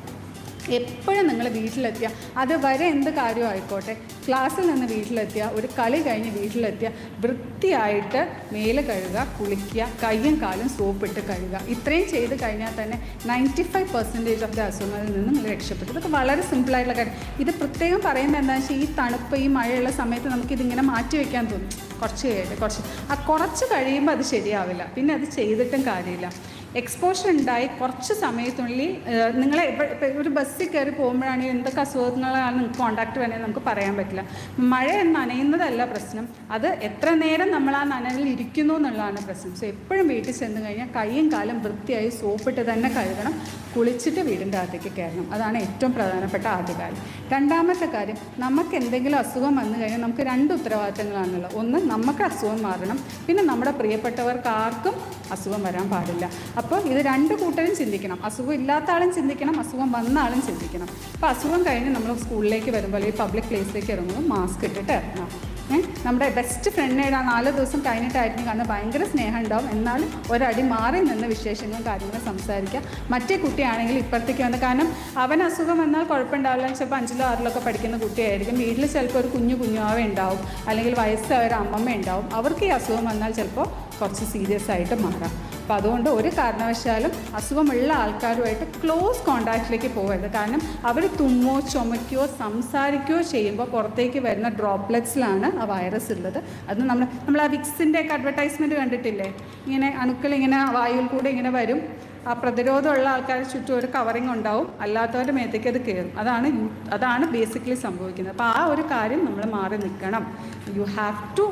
എപ്പോഴും നിങ്ങൾ വീട്ടിലെത്തിയ അത് വരെ എന്ത് കാര്യമായിക്കോട്ടെ? ക്ലാസ്സിൽ നിന്ന് വീട്ടിലെത്തിയ ഒരു കളി കഴിഞ്ഞ് വീട്ടിലെത്തിയ വൃത്തിയായിട്ട് മേൽ കഴുകുക കുളിക്കുക കയ്യും കാലും സോപ്പിട്ട് കഴുകുക. ഇത്രയും ചെയ്ത് കഴിഞ്ഞാൽ തന്നെ ninety five percentage of the അസുഖങ്ങളിൽ നിന്ന് നിങ്ങൾ രക്ഷപ്പെട്ടു. ഇതൊക്കെ വളരെ സിമ്പിളായിട്ടുള്ള കാര്യം. ഇത് പ്രത്യേകം പറയുന്നത് എന്താണെന്ന് വെച്ചാൽ ഈ തണുപ്പ് ഈ മഴയുള്ള സമയത്ത് നമുക്കിതിങ്ങനെ മാറ്റി വയ്ക്കാൻ തോന്നും. കുറച്ച് കഴിയട്ടെ കുറച്ച്. ആ കുറച്ച് കഴിയുമ്പോൾ അത് ശരിയാവില്ല. പിന്നെ അത് ചെയ്തിട്ടും കാര്യമില്ല. എക്സ്പോഷർ ഉണ്ടായി കുറച്ച് സമയത്തിനുള്ളിൽ നിങ്ങൾ ഒരു ബസ്സിൽ കയറി പോകുമ്പോഴാണ് എന്തൊക്കെ അസുഖങ്ങളാണ് നിങ്ങൾക്ക് കോണ്ടാക്ട് വേണമെങ്കിൽ നമുക്ക് പറയാൻ പറ്റില്ല. മഴ നനയുന്നതല്ല പ്രശ്നം അത് എത്ര നേരം നമ്മൾ ആ നനവിൽ ഇരിക്കുന്നു എന്നുള്ളതാണ് പ്രശ്നം. സോ എപ്പോഴും വീട്ടിൽ ചെന്ന് കഴിഞ്ഞാൽ കൈയും കാലും വൃത്തിയായി സോപ്പിട്ട് തന്നെ കഴുകണം കുളിച്ചിട്ട് വീടിന്റെ അകത്തേക്ക് കയറണം. അതാണ് ഏറ്റവും പ്രധാനപ്പെട്ട ആദ്യ കാര്യം. രണ്ടാമത്തെ കാര്യം നമുക്ക് എന്തെങ്കിലും അസുഖം വന്നു കഴിഞ്ഞാൽ നമുക്ക് രണ്ട് ഉത്തരവാദിത്തങ്ങളാണുള്ളത്. ഒന്ന് നമുക്ക് അസുഖം മാറണം. പിന്നെ നമ്മുടെ പ്രിയപ്പെട്ടവർക്ക് ആർക്കും അസുഖം വരാൻ പാടില്ല. അപ്പോൾ ഇത് രണ്ട് കൂട്ടരും ചിന്തിക്കണം. അസുഖം ഇല്ലാത്ത ആളും ചിന്തിക്കണം അസുഖം വന്ന ആളും ചിന്തിക്കണം. അപ്പോൾ അസുഖം കഴിഞ്ഞ് നമ്മൾ സ്കൂളിലേക്ക് വരുമ്പോൾ അല്ലെങ്കിൽ പബ്ലിക് പ്ലേസിലേക്ക് ഇറങ്ങുമ്പോൾ മാസ്ക് ഇട്ടിട്ട് ഇറങ്ങണം. നമ്മുടെ ബെസ്റ്റ് ഫ്രണ്ട് ആ നാല് ദിവസം കഴിഞ്ഞിട്ടായിരിക്കും കാരണം ഭയങ്കര സ്നേഹം ഉണ്ടാവും. എന്നാലും ഒരടി മാറി നിന്ന് വിശേഷങ്ങളും കാര്യങ്ങളും സംസാരിക്കുക മറ്റേ കുട്ടിയാണെങ്കിൽ ഇപ്പുറത്തേക്ക് വന്ന് കാരണം അവൻ അസുഖം വന്നാൽ കുഴപ്പമുണ്ടാവില്ല. ചിലപ്പോൾ അഞ്ചിലോ ആറിലോ ഒക്കെ പഠിക്കുന്ന കുട്ടിയായിരിക്കും. വീട്ടിൽ ചിലപ്പോൾ ഒരു കുഞ്ഞു കുഞ്ഞാവ ഉണ്ടാവും. അല്ലെങ്കിൽ വയസ്സായ ഒരു അമ്മമ്മ ഉണ്ടാവും. അവർക്ക് ഈ അസുഖം വന്നാൽ ചിലപ്പോൾ കുറച്ച് സീരിയസ് ആയിട്ട് മാറാം. അപ്പോൾ അതുകൊണ്ട് ഒരു കാരണവശാലും അസുഖമുള്ള ആൾക്കാരുമായിട്ട് ക്ലോസ് കോണ്ടാക്റ്റിലേക്ക് പോകരുത്. കാരണം അവർ തുമ്മോ ചുമയ്ക്കോ സംസാരിക്കുകയോ ചെയ്യുമ്പോൾ പുറത്തേക്ക് വരുന്ന ഡ്രോപ്ലെറ്റ്സിലാണ് ആ വൈറസ് ഉള്ളത്. അത് നമ്മൾ നമ്മൾ ആ വിക്സിന്റെ ഒക്കെ അഡ്വർടൈസ്മെന്റ് കണ്ടിട്ടില്ലേ? ഇങ്ങനെ അണുക്കൾ ഇങ്ങനെ വായുവിൽ കൂടെ ഇങ്ങനെ വരും. ആ പ്രതിരോധമുള്ള ആൾക്കാരുടെ ചുറ്റും ഒരു കവറിങ് ഉണ്ടാവും. അല്ലാത്തവരുടെ മേത്തേക്ക് അത് കയറും. അതാണ് അതാണ് ബേസിക്കലി സംഭവിക്കുന്നത്. അപ്പോൾ ആ ഒരു കാര്യം നമ്മൾ മാറി നിൽക്കണം. You have to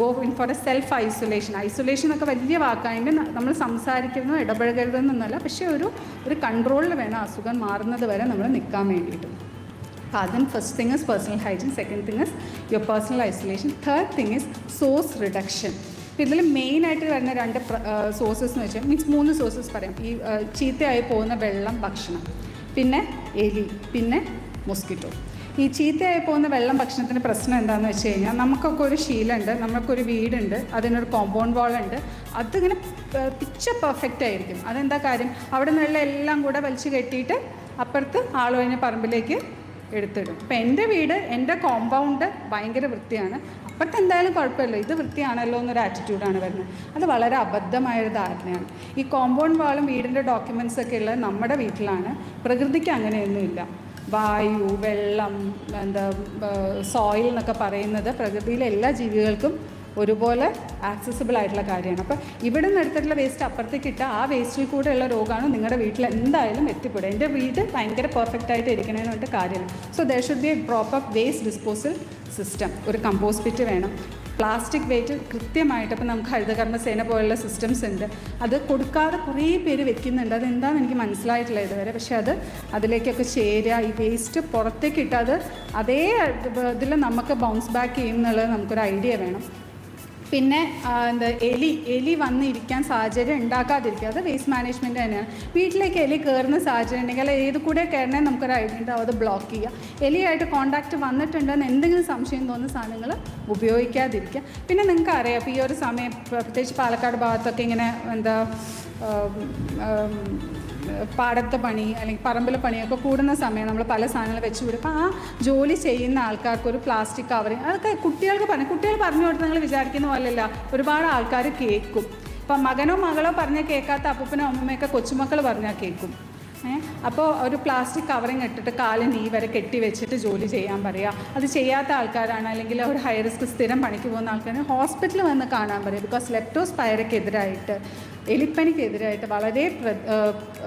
go in for a self isolation. Isolation എന്നൊക്കെ വലിയ വാക്കായിട്ട് നമ്മൾ സംസാരിക്കുന്നു ഇടപഴകരുതെന്നൊന്നുമല്ല പക്ഷേ ഒരു ഒരു കൺട്രോളിൽ വേണം അസുഖം മാറുന്നത് വരെ നമ്മൾ നിൽക്കാൻ വേണ്ടിയിട്ട്. അപ്പോൾ അതിന് first thing is personal hygiene second thing is your personal isolation third thing is source reduction ഇതിൽ മെയിനായിട്ട് വരുന്ന രണ്ട് സോഴ്സസ് എന്ന് വെച്ചാൽ മീൻസ് മൂന്ന് സോഴ്സസ് പറയാം. ഈ ചീത്തയായി പോകുന്ന വെള്ളം ഭക്ഷണം. പിന്നെ എലി പിന്നെ മൊസ്കിറ്റോ ഈ ചീത്തയായി പോകുന്ന വെള്ളം ഭക്ഷണത്തിന്റെ പ്രശ്നം എന്താണെന്ന് വെച്ച് കഴിഞ്ഞാൽ നമുക്കൊക്കെ ഒരു ശീലമുണ്ട് നമുക്കൊരു വീടുണ്ട് അതിനൊരു കോമ്പൗണ്ട് വാളുണ്ട് അതിങ്ങനെ പിച്ച പെർഫെക്റ്റ് ആയിരിക്കും. അതെന്താ കാര്യം? അവിടെ നിന്നുള്ള എല്ലാം കൂടെ വലിച്ചു കെട്ടിയിട്ട് അപ്പുറത്ത് ആൾ കഴിഞ്ഞ പറമ്പിലേക്ക് എടുത്തിടും. അപ്പം എന്റെ വീട് എന്റെ കോമ്പൗണ്ട് ഭയങ്കര വൃത്തിയാണ്. അപ്പോഴത്തെ എന്തായാലും കുഴപ്പമില്ല. ഇത് വൃത്തിയാണല്ലോ എന്നൊരു ആറ്റിറ്റ്യൂഡാണ് വരുന്നത്. അത് വളരെ അബദ്ധമായൊരു ധാരണയാണ്. ഈ കോമ്പൗണ്ട് വാളും വീടിന്റെ ഡോക്യുമെൻസൊക്കെ ഉള്ളത് നമ്മുടെ വീട്ടിലാണ്. പ്രകൃതിക്ക് അങ്ങനെയൊന്നുമില്ല. വായു വെള്ളം എന്താ സോയിൽ എന്നൊക്കെ പറയുന്നത് പ്രകൃതിയിലെ എല്ലാ ജീവികൾക്കും ഒരുപോലെ ആക്സസിബിൾ ആയിട്ടുള്ള കാര്യമാണ്. അപ്പോൾ ഇവിടെ നിന്ന് എടുത്തിട്ടുള്ള വേസ്റ്റ് അപ്പുറത്തേക്ക് ഇട്ടാൽ ആ വേസ്റ്റിൽ കൂടെയുള്ള രോഗമാണ് നിങ്ങളുടെ വീട്ടിൽ എന്തായാലും എത്തിപ്പെടുക. എന്റെ വീട് ഭയങ്കര പെർഫെക്റ്റ് ആയിട്ട് ഇരിക്കണമെന്ന് പറഞ്ഞിട്ട് കാര്യമില്ല. So there should be a drop proper waste disposal system ഒരു കമ്പോസ്റ്റ് പിറ്റ് വേണം. പ്ലാസ്റ്റിക് വെയ്റ്റ് കൃത്യമായിട്ട് ഇപ്പം നമുക്ക് ഹരിതകർമ്മസേന പോലുള്ള സിസ്റ്റംസ് ഉണ്ട്. അത് കൊടുക്കാതെ കുറേ പേര് വെക്കുന്നുണ്ട്. അതെന്താണെന്ന് എനിക്ക് മനസ്സിലായിട്ടില്ല ഇതുവരെ. പക്ഷേ അത് അതിലേക്കൊക്കെ ചേരുക ഈ വേസ്റ്റ് പുറത്തേക്ക് ഇട്ട് അത് അതേ ഇതിൽ നമുക്ക് ബൗൺസ് ബാക്ക് ചെയ്യുന്നുള്ളത് നമുക്കൊരു ഐഡിയ വേണം. പിന്നെ എന്താ എലി എലി വന്നിരിക്കാൻ സാഹചര്യം ഉണ്ടാക്കാതിരിക്കുക. അത് വേസ്റ്റ് മാനേജ്മെന്റ് തന്നെയാണ് വീട്ടിലേക്ക് എലി കയറുന്ന സാഹചര്യം ഉണ്ടെങ്കിൽ ഏത് കൂടെ കയറണേ നമുക്കൊരു ഐഡിയ ഉണ്ടാവും അത് ബ്ലോക്ക് ചെയ്യുക. എലിയായിട്ട് കോൺടാക്റ്റ് വന്നിട്ടുണ്ടെന്ന് എന്തെങ്കിലും സംശയം തോന്നുന്ന സാധനങ്ങൾ ഉപയോഗിക്കാതിരിക്കുക. പിന്നെ നിങ്ങൾക്ക് അറിയാം ഇപ്പോൾ ഈ ഒരു സമയം പ്രത്യേകിച്ച് പാലക്കാട് ഭാഗത്തൊക്കെ ഇങ്ങനെ എന്താ പാടത്തെ പണി അല്ലെങ്കിൽ പറമ്പിലെ പണിയൊക്കെ കൂടുന്ന സമയം നമ്മൾ പല സാധനങ്ങൾ വെച്ച് കൊടുക്കും ആ ജോലി ചെയ്യുന്ന ആൾക്കാർക്ക് ഒരു പ്ലാസ്റ്റിക് കവറിങ് അതൊക്കെ കുട്ടികൾക്ക് പറഞ്ഞു കുട്ടികൾ പറഞ്ഞു കൊടുത്ത് നിങ്ങൾ വിചാരിക്കുന്ന പോലെയല്ല ഒരുപാട് ആൾക്കാർ കേൾക്കും. ഇപ്പം മകനോ മകളോ പറഞ്ഞാൽ കേൾക്കാത്ത അപ്പൂപ്പനോ അമ്മമ്മയൊക്കെ കൊച്ചുമക്കൾ പറഞ്ഞാൽ കേൾക്കും. അപ്പോൾ ഒരു പ്ലാസ്റ്റിക് കവറിങ് ഇട്ടിട്ട് കാൽ നീ വരെ കെട്ടി വെച്ചിട്ട് ജോലി ചെയ്യാൻ പറയുക അത് ചെയ്യാത്ത ആൾക്കാരാണ് അല്ലെങ്കിൽ ഒരു ഹൈ റിസ്ക് സ്ഥിരം പണിക്ക് പോകുന്ന ആൾക്കാരാണ്. ഹോസ്പിറ്റലിൽ വന്ന് കാണാൻ പറയുക ബിക്കോസ് ലെപ്റ്റോസ്പൈറയ്ക്കെതിരായിട്ട് എലിപ്പനിക്കെതിരായിട്ട് വളരെ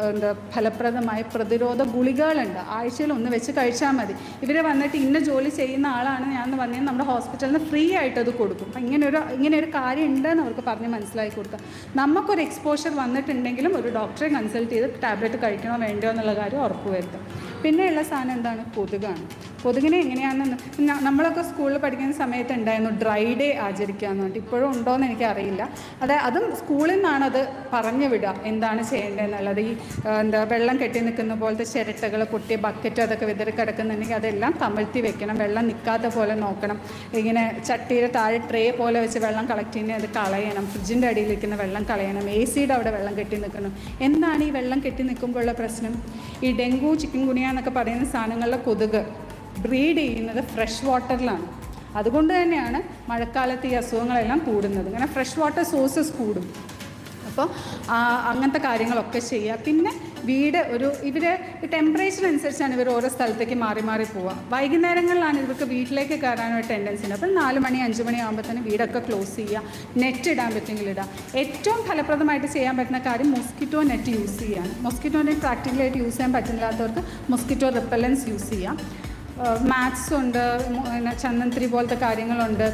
എന്താ ഫലപ്രദമായ പ്രതിരോധ ഗുളികകളുണ്ട്. ആഴ്ചയിൽ ഒന്ന് വെച്ച് കഴിച്ചാൽ മതി. ഇവർ വന്നിട്ട് ഇന്ന ജോലി ചെയ്യുന്ന ആളാണ് ഞാൻ പറഞ്ഞാൽ നമ്മുടെ ഹോസ്പിറ്റലിൽ നിന്ന് ഫ്രീ ആയിട്ട് അത് കൊടുക്കും. അപ്പം ഇങ്ങനെ ഒരു ഇങ്ങനെ ഒരു കാര്യം ഉണ്ടെന്ന് അവർക്ക് പറഞ്ഞ് മനസ്സിലാക്കി കൊടുക്കുക നമുക്കൊരു എക്സ്പോഷർ വന്നിട്ടുണ്ടെങ്കിലും ഒരു ഡോക്ടറെ കൺസൾട്ട് ചെയ്ത് ടാബ്ലറ്റ് കഴിക്കണോ വേണ്ടോ എന്നുള്ള കാര്യം ഉറപ്പുവരുത്തും പിന്നെയുള്ള സാധനം എന്താണ്? കൊതുകാണ്. കൊതുകിനെ എങ്ങനെയാണെന്ന് നമ്മളൊക്കെ സ്കൂളിൽ പഠിക്കുന്ന സമയത്ത് ഉണ്ടായിരുന്നു ഡ്രൈ ഡേ ആചരിക്കുക എന്ന് പറഞ്ഞിട്ട് ഇപ്പോഴും ഉണ്ടോ എന്ന് എനിക്കറിയില്ല. അത് അതും സ്കൂളിൽ നിന്നാണ് അത് പറഞ്ഞു വിടുക. എന്താണ് ചെയ്യേണ്ടതെന്നുള്ളത്? ഈ എന്താ വെള്ളം കെട്ടി നിൽക്കുന്ന പോലത്തെ ചിരട്ടകൾ പൊട്ടിയ ബക്കറ്റ് അതൊക്കെ വിതറി കിടക്കുന്നുണ്ടെങ്കിൽ അതെല്ലാം തമിഴ്ത്തി വെക്കണം. വെള്ളം നിൽക്കാത്ത പോലെ നോക്കണം. ഇങ്ങനെ ചട്ടിയുടെ താഴെ ട്രേ പോലെ വെച്ച് വെള്ളം കളക്ട് ചെയ്യുന്നത് അത് കളയണം. ഫ്രിഡ്ജിന്റെ അടിയിൽ നിൽക്കുന്ന വെള്ളം കളയണം. എ സിയുടെ അവിടെ വെള്ളം കെട്ടി നിൽക്കണം. എന്താണ് ഈ വെള്ളം കെട്ടി നിൽക്കുമ്പോഴുള്ള പ്രശ്നം? ഈ ഡെങ്കു ചിക്കൻ ഗുനിയ എന്നൊക്കെ പറയുന്ന സാധനങ്ങളുടെ കൊതുക് ബ്രീഡ് ചെയ്യുന്നത് ഫ്രഷ് വാട്ടറിലാണ് അതുകൊണ്ട് തന്നെയാണ് മഴക്കാലത്ത് ഈ അസുഖങ്ങളെല്ലാം കൂടുന്നത്. ഇങ്ങനെ ഫ്രഷ് വാട്ടർ സോഴ്സസ് കൂടും. അപ്പോൾ അങ്ങനത്തെ കാര്യങ്ങളൊക്കെ ചെയ്യുക. പിന്നെ വീട് ഒരു ഇവർ ടെമ്പറേച്ചർ അനുസരിച്ചാണ് ഇവർ ഓരോ സ്ഥലത്തേക്ക് മാറി മാറി പോവുക. വൈകുന്നേരങ്ങളിലാണ് ഇവർക്ക് വീട്ടിലേക്ക് കയറാനൊരു ടെൻഡൻസി ഉണ്ട്. അപ്പോൾ നാല് മണി അഞ്ച് മണി ആകുമ്പോഴത്തേന് വീടൊക്കെ ക്ലോസ് ചെയ്യുക നെറ്റ് ഇടാൻ പറ്റുമെങ്കിൽ ഇടാം ഏറ്റവും ഫലപ്രദമായിട്ട് ചെയ്യാൻ പറ്റുന്ന കാര്യം മൊസ്കിറ്റോ നെറ്റ് യൂസ് ചെയ്യാണ് മൊസ്കിറ്റോ നെറ്റ് പ്രാക്ടിക്കലായിട്ട് യൂസ് ചെയ്യാൻ പറ്റുന്നില്ലാത്തവർക്ക് മൊസ്കിറ്റോ റിപ്പലൻസ് യൂസ് ചെയ്യാം. മാത്സ് ഉണ്ട് പിന്നെ ചന്ദനത്തിരി പോലത്തെ കാര്യങ്ങളുണ്ട്.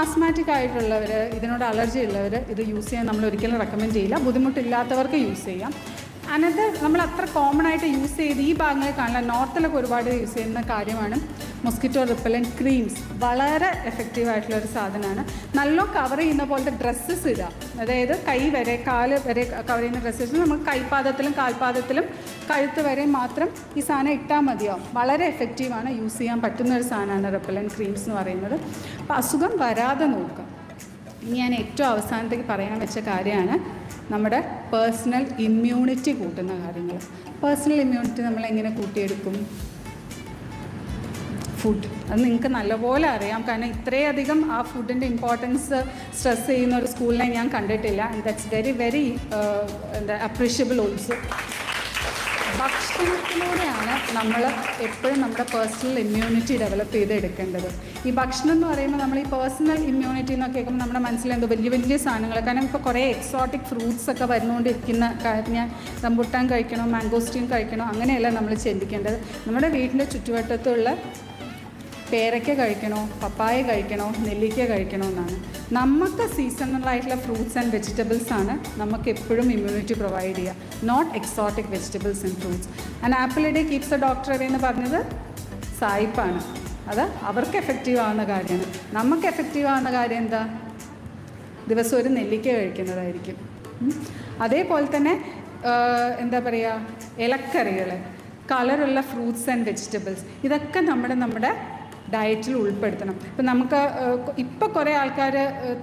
ആസ്മാറ്റിക് ആയിട്ടുള്ളവർ ഇതിനോട് അലർജി ഉള്ളവർ ഇത് യൂസ് ചെയ്യാൻ നമ്മൾ ഒരിക്കലും റെക്കമെൻഡ് ചെയ്യില്ല. ബുദ്ധിമുട്ടില്ലാത്തവർക്ക് യൂസ് ചെയ്യാം. അനദർ നമ്മൾ അത്ര കോമൺ ആയിട്ട് യൂസ് ചെയ്ത് ഈ ഭാഗങ്ങളിൽ കാണില്ല നോർത്തിലൊക്കെ ഒരുപാട് യൂസ് ചെയ്യുന്ന കാര്യമാണ്. മൊസ്കിറ്റോ റിപ്പലന്റ് ക്രീംസ് വളരെ എഫക്റ്റീവ് ആയിട്ടുള്ള ഒരു സാധനമാണ്. നല്ല കവർ ചെയ്യുന്ന പോലത്തെ ഡ്രസ്സസ് ഇടുക. അതായത് കൈ വരെ കാൽ വരെ കവർ ചെയ്യുന്ന ഡ്രസ്സസ് നമ്മൾ കൈപ്പാദത്തിലും കാൽപാദത്തിലും കഴുത്ത് വരെ മാത്രം ഈ സാധനം ഇട്ടാൽ മതിയാവും. വളരെ എഫക്റ്റീവാണ് യൂസ് ചെയ്യാൻ പറ്റുന്ന ഒരു സാധനമാണ് റിപ്പലന്റ് ക്രീംസ് എന്ന് പറയുന്നത്. അപ്പോൾ അസുഖം വരാതെ നോക്കുക. ഞാൻ ഏറ്റവും അവസാനത്തേക്ക് പറയാൻ വെച്ച കാര്യമാണ് നമ്മുടെ പേഴ്സണൽ ഇമ്മ്യൂണിറ്റി കൂട്ടുന്ന കാര്യങ്ങൾ. പേഴ്സണൽ ഇമ്മ്യൂണിറ്റി നമ്മൾ എങ്ങനെ കൂട്ടിയെടുക്കും? ഫുഡ് അത് നിങ്ങൾക്ക് നല്ലപോലെ അറിയാം. കാരണം ഇത്രയധികം ആ ഫുഡിന്റെ ഇമ്പോർട്ടൻസ് സ്ട്രെസ് ചെയ്യുന്ന ഒരു സ്കൂളിനെ ഞാൻ കണ്ടിട്ടില്ല. ആൻഡ് ദാറ്റ്സ് വെരി വെരി എന്താ അപ്രീഷ്യബിൾ ഓൾസോ ഭക്ഷണത്തിലൂടെയാണ് നമ്മൾ എപ്പോഴും നമ്മുടെ പേഴ്സണൽ ഇമ്മ്യൂണിറ്റി ഡെവലപ്പ് ചെയ്തെടുക്കേണ്ടത്. ഈ ഭക്ഷണം എന്ന് പറയുമ്പോൾ നമ്മൾ ഈ പേഴ്സണൽ ഇമ്മ്യൂണിറ്റി എന്നൊക്കെ കേൾക്കുമ്പോൾ നമ്മുടെ മനസ്സിലെന്തോ വലിയ വലിയ സാധനങ്ങൾ കാരണം ഇപ്പോൾ കുറേ എക്സോട്ടിക് ഫ്രൂട്ട്സ് ഒക്കെ വരുന്നുകൊണ്ടിരിക്കുന്ന കാര്യം ഞാൻ റംബുട്ടാൻ കഴിക്കണോ മാംഗോസ്റ്റീൻ കഴിക്കണോ അങ്ങനെയല്ല നമ്മൾ ചിന്തിക്കേണ്ടത്. നമ്മുടെ വീടിന്റെ ചുറ്റുവട്ടത്തുള്ള പേരയ്ക്ക കഴിക്കണോ പപ്പായ കഴിക്കണോ നെല്ലിക്ക കഴിക്കണോ എന്നാണ്. നമുക്ക് സീസണലായിട്ടുള്ള ഫ്രൂട്ട്സ് ആൻഡ് വെജിറ്റബിൾസ് ആണ് നമുക്ക് എപ്പോഴും ഇമ്മ്യൂണിറ്റി പ്രൊവൈഡ് ചെയ്യുക not exotic vegetables and fruits and apple day keeps a doctor away എന്ന് പറഞ്ഞത് സായിപ്പാണ്. അത് അവർക്ക് എഫക്റ്റീവ് ആവുന്ന കാര്യമാണ്. നമുക്ക് എഫക്റ്റീവ് ആവുന്ന കാര്യം എന്താ? ദിവസം ഒരു നെല്ലിക്ക കഴിക്കുന്നതായിരിക്കും. അതേപോലെ തന്നെ എന്താ പറയുക ഇലക്കറികൾ കളറുള്ള ഫ്രൂട്ട്സ് ആൻഡ് വെജിറ്റബിൾസ് ഇതൊക്കെ നമ്മുടെ നമ്മുടെ ഡയറ്റിൽ ഉൾപ്പെടുത്തണം. ഇപ്പം നമുക്ക് ഇപ്പം കുറേ ആൾക്കാർ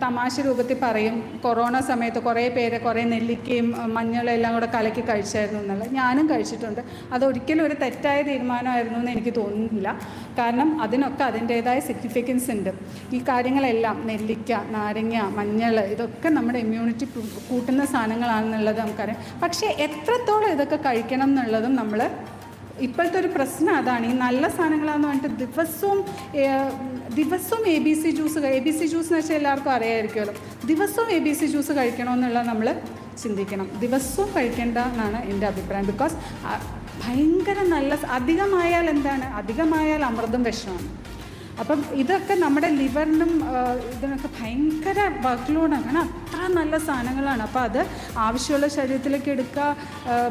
തമാശ രൂപത്തിൽ പറയും കൊറോണ സമയത്ത് കുറേ പേര് കുറേ നെല്ലിക്കയും മഞ്ഞളും എല്ലാം കൂടെ കലക്കി കഴിച്ചായിരുന്നു എന്നുള്ളത്. ഞാനും കഴിച്ചിട്ടുണ്ട്. അതൊരിക്കലും ഒരു തെറ്റായ തീരുമാനമായിരുന്നു എന്ന് എനിക്ക് തോന്നുന്നില്ല. കാരണം അതിനൊക്കെ അതിന്റേതായ സിഗ്നിഫിക്കൻസ് ഉണ്ട്. ഈ കാര്യങ്ങളെല്ലാം നെല്ലിക്ക നാരങ്ങ മഞ്ഞൾ ഇതൊക്കെ നമ്മുടെ ഇമ്മ്യൂണിറ്റി കൂട്ടുന്ന സാധനങ്ങളാണെന്നുള്ളത് നമുക്കറിയാം. പക്ഷേ എത്രത്തോളം ഇതൊക്കെ കഴിക്കണം എന്നുള്ളതും നമ്മൾ ഇപ്പോഴത്തെ ഒരു പ്രശ്നം അതാണ്. ഈ നല്ല സാധനങ്ങളാന്ന് പറഞ്ഞിട്ട് ദിവസവും ദിവസവും A B C juice A B C juice എന്ന് വെച്ചാൽ എല്ലാവർക്കും അറിയാമായിരിക്കുമല്ലോ ദിവസവും എ ബി സി ജ്യൂസ് കഴിക്കണമെന്നുള്ളത് നമ്മൾ ചിന്തിക്കണം. ദിവസവും കഴിക്കേണ്ട എന്നാണ് എന്റെ അഭിപ്രായം. ബിക്കോസ് ഭയങ്കര നല്ല അധികമായാൽ എന്താണ്? അധികമായാൽ അമൃതം വിഷമാണ്. അപ്പം ഇതൊക്കെ നമ്മുടെ ലിവറിനും ഇതിനൊക്കെ ഭയങ്കര വർക്ക് ലോഡാണ് അത്ര നല്ല സാധനങ്ങളാണ്. അപ്പോൾ അത് ആവശ്യമുള്ള ശരീരത്തിലേക്ക് എടുക്കുക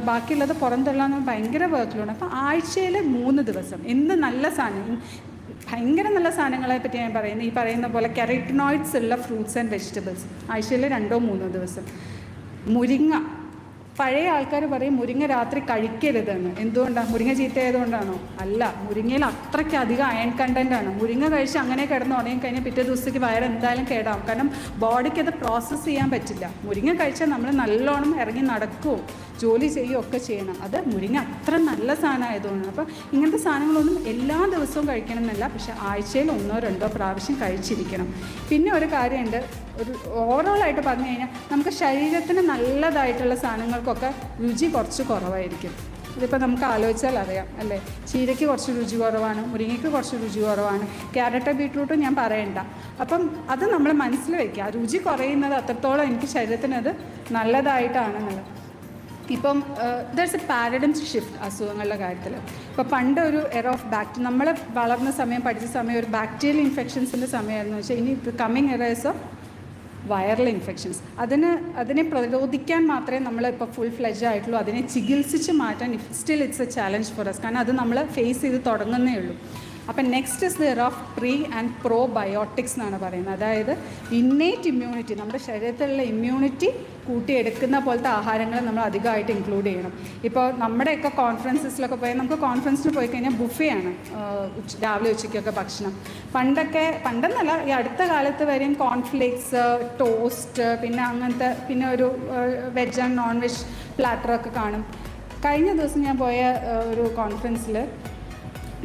ബാക്കിയുള്ളത് പുറന്തള്ളാന്ന് ഭയങ്കര വർക്ക് ലോഡാണ് അപ്പോൾ ആഴ്ചയിൽ മൂന്ന് ദിവസം. എന്ത് നല്ല സാധനം? ഭയങ്കര നല്ല സാധനങ്ങളെ പറ്റി ഞാൻ പറയുന്നത് ഈ പറയുന്ന പോലെ കെററ്റിനോയിഡ്സ് ഉള്ള ഫ്രൂട്ട്സ് ആൻഡ് വെജിറ്റബിൾസ് ആഴ്ചയിൽ രണ്ടോ മൂന്നോ ദിവസം. മുരിങ്ങ. പഴയ ആൾക്കാർ പറയും മുരിങ്ങ രാത്രി കഴിക്കരുതെന്ന്. എന്തുകൊണ്ടാണ് മുരിങ്ങ ചീത്തയായതുകൊണ്ടാണോ? അല്ല മുരിങ്ങയിൽ അത്രയ്ക്ക് അധികം അയൺ കണ്ടന്റ് ആണ്. മുരിങ്ങ കഴിച്ച് അങ്ങനെ കിടന്ന് ഉണങ്ങി കഴിഞ്ഞാൽ പിറ്റേ ദിവസത്തേക്ക് വയറ് എന്തായാലും കേടാവും. കാരണം ബോഡിക്ക് അത് പ്രോസസ്സ് ചെയ്യാൻ പറ്റില്ല. മുരിങ്ങ കഴിച്ചാൽ നമ്മൾ നല്ലോണം ഇറങ്ങി നടക്കുകയും ജോലി ചെയ്യുകയും ഒക്കെ ചെയ്യണം. അത് മുരിങ്ങ അത്ര നല്ല സാധനമായതുകൊണ്ടാണ്. അപ്പോൾ ഇങ്ങനത്തെ സാധനങ്ങളൊന്നും എല്ലാ ദിവസവും കഴിക്കണം എന്നല്ല പക്ഷേ ആഴ്ചയിൽ ഒന്നോ രണ്ടോ പ്രാവശ്യം കഴിച്ചിരിക്കണം. പിന്നെ ഒരു കാര്യമുണ്ട്. ഒരു ഓവറോളായിട്ട് പറഞ്ഞു കഴിഞ്ഞാൽ നമുക്ക് ശരീരത്തിന് നല്ലതായിട്ടുള്ള സാധനങ്ങൾക്കൊക്കെ രുചി കുറച്ച് കുറവായിരിക്കും. ഇതിപ്പോൾ നമുക്ക് ആലോചിച്ചാൽ അറിയാം അല്ലേ? ചീരയ്ക്ക് കുറച്ച് രുചി കുറവാണ് മുരിങ്ങയ്ക്ക് കുറച്ച് രുചി കുറവാണ് ക്യാരറ്റ് ബീട്രൂട്ടും ഞാൻ പറയണ്ട. അപ്പം അത് നമ്മൾ മനസ്സിൽ വയ്ക്കുക രുചി കുറയുന്നത് അത്രത്തോളം എനിക്ക് ശരീരത്തിന് അത് നല്ലതായിട്ടാണെന്നുള്ളത്. ഇപ്പം ദർസ് എ പാരഡം ഷിഫ്റ്റ് അസുഖങ്ങളുടെ കാര്യത്തിൽ ഇപ്പോൾ പണ്ട് ഒരു എറ ഓഫ് ബാക്ടീരിയ നമ്മൾ വളർന്ന സമയം പഠിച്ച സമയം ഒരു ബാക്ടീരിയൽ ഇൻഫെക്ഷൻസിന്റെ സമയമായിരുന്നു. വെച്ചാൽ ഇനി കമ്മിങ് എറേഴ്സ് വൈറൽ ഇൻഫെക്ഷൻസ്. അതിന് അതിനെ പ്രതിരോധിക്കാൻ മാത്രമേ നമ്മൾ ഇപ്പോൾ ഫുൾ ഫ്ലെജ് ആയിട്ടുള്ളൂ. അതിനെ ചികിത്സിച്ച് മാറ്റാൻ still it's a challenge for us കാരണം അത് നമ്മൾ ഫേസ് ചെയ്ത് തുടങ്ങുന്നേ ഉള്ളൂ. അപ്പം next is the rough pre and probiotics എന്നാണ് പറയുന്നത്. അതായത് ഇന്നേറ്റ് ഇമ്മ്യൂണിറ്റി നമ്മുടെ ശരീരത്തിലുള്ള ഇമ്മ്യൂണിറ്റി കൂട്ടിയെടുക്കുന്ന പോലത്തെ ആഹാരങ്ങൾ നമ്മൾ അധികമായിട്ട് ഇൻക്ലൂഡ് ചെയ്യണം. ഇപ്പോൾ നമ്മുടെയൊക്കെ കോൺഫറൻസസിലൊക്കെ പോയാൽ നമുക്ക് കോൺഫറൻസിന് പോയി കഴിഞ്ഞാൽ ബുഫയാണ് രാവിലെ ഉച്ചയ്ക്കൊക്കെ ഭക്ഷണം. പണ്ടൊക്കെ പണ്ടെന്നല്ല ഈ അടുത്ത കാലത്ത് വരെയും കോൺഫ്ലേക്സ് ടോസ്റ്റ് പിന്നെ അങ്ങനത്തെ പിന്നെ ഒരു വെജ് ആൻഡ് നോൺ വെജ് പ്ലാറ്ററൊക്കെ കാണും. കഴിഞ്ഞ ദിവസം ഞാൻ പോയ ഒരു കോൺഫറൻസിൽ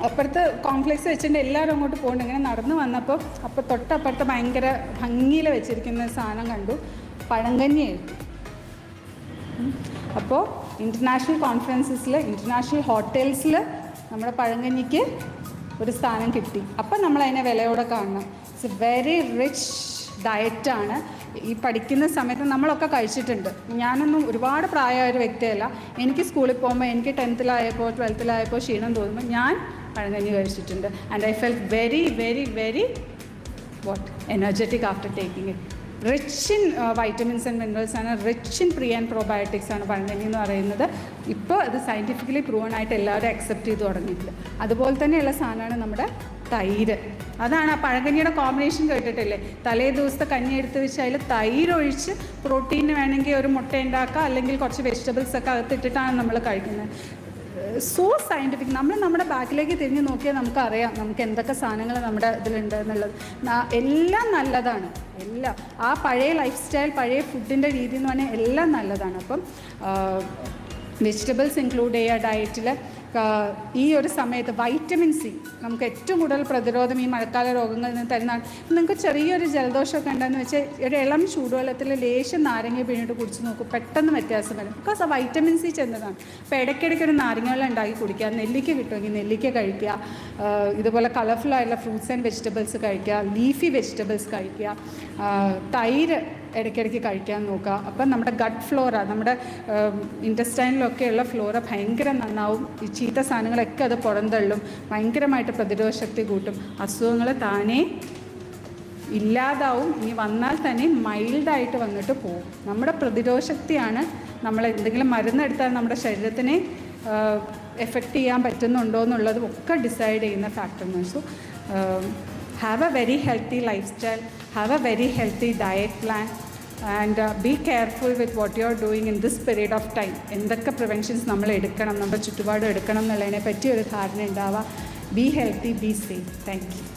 അപ്പുറത്ത് കോംപ്ലക്സ് വെച്ചിട്ട് എല്ലാവരും അങ്ങോട്ട് പോകുന്നുണ്ട് ഇങ്ങനെ നടന്നു വന്നപ്പോൾ അപ്പോൾ തൊട്ടപ്പുറത്ത് ഭയങ്കര ഭംഗിയിൽ വെച്ചിരിക്കുന്ന സാധനം കണ്ടു. പഴങ്കഞ്ഞിയായിരുന്നു അപ്പോൾ ഇന്റർനാഷണൽ കോൺഫറൻസസിൽ ഇന്റർനാഷണൽ ഹോട്ടൽസിൽ നമ്മുടെ പഴങ്കഞ്ഞിക്ക് ഒരു സ്ഥാനം കിട്ടി. അപ്പം നമ്മൾ അതിനെ വിലയോടെ കാണണം. ഇറ്റ്സ് വെരി റിച്ച് ഡയറ്റാണ് ഈ പഠിക്കുന്ന സമയത്ത് നമ്മളൊക്കെ കഴിച്ചിട്ടുണ്ട്. ഞാനൊന്നും ഒരുപാട് പ്രായമായ ഒരു വ്യക്തിയല്ല. എനിക്ക് സ്കൂളിൽ പോകുമ്പോൾ എനിക്ക് ടെൻത്തിലായപ്പോൾ ട്വൽത്തിലായപ്പോൾ ക്ഷീണം തോന്നുമ്പോൾ ഞാൻ പഴങ്കഞ്ഞി കഴിച്ചിട്ടുണ്ട്. And I fell very very very what energetic after taking it rich in vitamins and minerals ആണ്. Rich in pre and probiotics ആണ് പഴങ്കഞ്ഞി എന്ന് പറയുന്നത്. ഇപ്പോൾ അത് സയന്റിഫിക്കലി പ്രൂവൺ ആയിട്ട് എല്ലാവരും അക്സെപ്റ്റ് ചെയ്ത് തുടങ്ങിയിട്ടില്ല അതുപോലെ തന്നെയുള്ള സാധനമാണ് നമ്മുടെ തൈര്. അതാണ് ആ പഴങ്കഞ്ഞിയുടെ കോമ്പിനേഷൻ കേട്ടിട്ടില്ലേ? തലേ ദിവസത്തെ കഞ്ഞി എടുത്ത് വെച്ച് അതിൽ തൈര് ഒഴിച്ച് പ്രോട്ടീന് വേണമെങ്കിൽ ഒരു മുട്ട ഉണ്ടാക്കുക അല്ലെങ്കിൽ കുറച്ച് വെജിറ്റബിൾസ് ഒക്കെ അകത്തിട്ടിട്ടാണ് നമ്മൾ കഴിക്കുന്നത്. സോ സയന്റിഫിക് നമ്മൾ നമ്മുടെ ബാക്കിലേക്ക് തിരിഞ്ഞ് നോക്കിയാൽ നമുക്കറിയാം നമുക്ക് എന്തൊക്കെ സാധനങ്ങൾ നമ്മുടെ ഇതിലുണ്ട് എന്നുള്ളത്. എല്ലാം നല്ലതാണ്. എല്ലാം. ആ പഴയ ലൈഫ് സ്റ്റൈൽ പഴയ ഫുഡിന്റെ രീതി എന്ന് പറഞ്ഞാൽ എല്ലാം നല്ലതാണ്. അപ്പം വെജിറ്റബിൾസ് ഇൻക്ലൂഡ് ചെയ്യുക ഡയറ്റിൽ ഈ ഒരു സമയത്ത് വൈറ്റമിൻ സി നമുക്ക് ഏറ്റവും കൂടുതൽ പ്രതിരോധം ഈ മഴക്കാല രോഗങ്ങളിൽ നിന്ന് തരുന്നതാണ് നിങ്ങൾക്ക് ചെറിയൊരു ജലദോഷമൊക്കെ ഉണ്ടെന്ന് വെച്ചാൽ ഒരു ഇളം ചൂടുവെള്ളത്തിൽ ലേശം നാരങ്ങ പിഴിഞ്ഞിട്ട് കുടിച്ച് നോക്കും പെട്ടെന്ന് വ്യത്യാസം വരും. ബിക്കോസ് ആ വൈറ്റമിൻ സി ചെന്നതാണ്. അപ്പോൾ ഇടയ്ക്കിടയ്ക്ക് ഒരു നാരങ്ങ വെള്ളം ഉണ്ടാക്കി കുടിക്കുക നെല്ലിക്ക കിട്ടുമെങ്കിൽ നെല്ലിക്ക കഴിക്കുക ഇതുപോലെ കളർഫുൾ ആയിട്ടുള്ള ഫ്രൂട്ട്സ് ആൻഡ് വെജിറ്റബിൾസ് കഴിക്കുക ലീഫി വെജിറ്റബിൾസ് കഴിക്കുക തൈര് ഇടയ്ക്കിടയ്ക്ക് കഴിക്കാൻ നോക്കുക. അപ്പം നമ്മുടെ ഗട്ട് ഫ്ലോറ നമ്മുടെ ഇന്റസ്റ്റൈനിലൊക്കെയുള്ള ഫ്ലോറ ഭയങ്കര നന്നാവും. ഈ ചീത്ത സാധനങ്ങളൊക്കെ അത് പുറന്തള്ളും. ഭയങ്കരമായിട്ട് പ്രതിരോധ ശക്തി കൂട്ടും. അസുഖങ്ങൾ താനേ ഇല്ലാതാവും. ഇനി വന്നാൽ തന്നെ മൈൽഡായിട്ട് വന്നിട്ട് പോകും നമ്മുടെ പ്രതിരോധ ശക്തിയാണ് നമ്മൾ എന്തെങ്കിലും മരുന്നെടുത്താൽ നമ്മുടെ ശരീരത്തിനെ എഫക്റ്റ് ചെയ്യാൻ പറ്റുന്നുണ്ടോ എന്നുള്ളതും ഒക്കെ ഡിസൈഡ് ചെയ്യുന്ന ഫാക്ടറാണ് so have a very healthy lifestyle have a very healthy diet plan and be careful with what you are doing in this period of time എന്തൊക്കെ പ്രിവെൻഷൻസ് നമ്മൾ എടുക്കണം നമ്മുടെ ചുറ്റുപാടും എടുക്കണം എന്നുള്ളതിനെ പറ്റി ഒരു ധാരണ ഉണ്ടാവുക be healthy be safe thank you